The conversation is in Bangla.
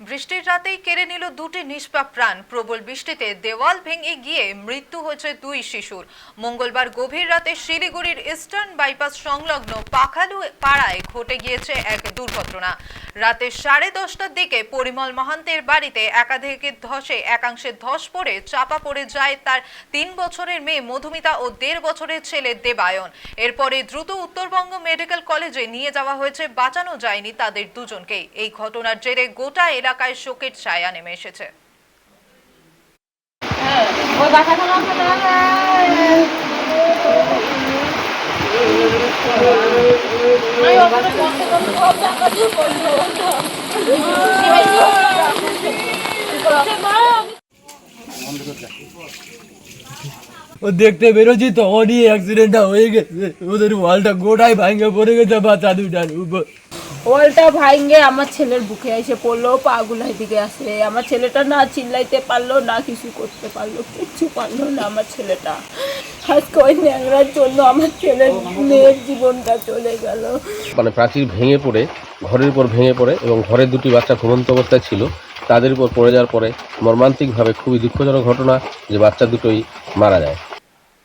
বৃষ্টির রাতেই কেড়ে নিল দুটি নিষ্পাপ প্রাণ। প্রবল বৃষ্টিতে দেওয়াল ভেঙে গিয়ে মৃত্যু হয়েছে দুই শিশুর। মঙ্গলবার গভীর রাতে শিলিগুড়ির ইস্টার্ন বাইপাস সংলগ্ন পাখালু পাড়ায় ঘটে গিয়েছে এক দুর্ঘটনা। রাতে সাড়ে দশটার দিকে পরিমল মহান্তের বাড়িতে একাধিকের ধসে একাংশে ধস পড়ে চাপা পড়ে যায় তার তিন বছরের মেয়ে মধুমিতা ও দেড় বছরের ছেলে দেবায়ন। এরপরে দ্রুত উত্তরবঙ্গ মেডিকেল কলেজে নিয়ে যাওয়া হয়েছে, বাঁচানো যায়নি তাদের দুজনকেই। এই ঘটনার জেরে গোটা এলাকায় শোকের ছায়া নেমে এসেছে। ও দেখতে বেরোচ্ছি তখনই অ্যাক্সিডেন্টটা হয়ে গেছে ওদের ওয়ালটা গোটাই ভাঙে পড়ে গেছে, বাচ্চা দুটার উপর ওলটা ভাঙ্গে আমার ছেলের বুকে এসে পড়ল পাগুলাই দিকে আসে। আমার ছেলেটা না চিল্লাইতে পারল না কিছু করতে পারল কিচ্ছু পারল না আমার ছেলেটা। আজকে ওই ন্যাংরার জন্য আমার ছেলের মেয়ের জীবনটা চলে গেল। মানে প্রাচীর ভেঙে পড়ে ঘরের উপর ভেঙে পড়ে এবং ঘরের দুটি বাচ্চা ঘুমন্ত অবস্থায় ছিল তাদের উপর পড়ে যাওয়ার পরে মর্মান্তিকভাবে খুবই দুঃখজনক ঘটনা যে বাচ্চা দুটোই মারা যায়।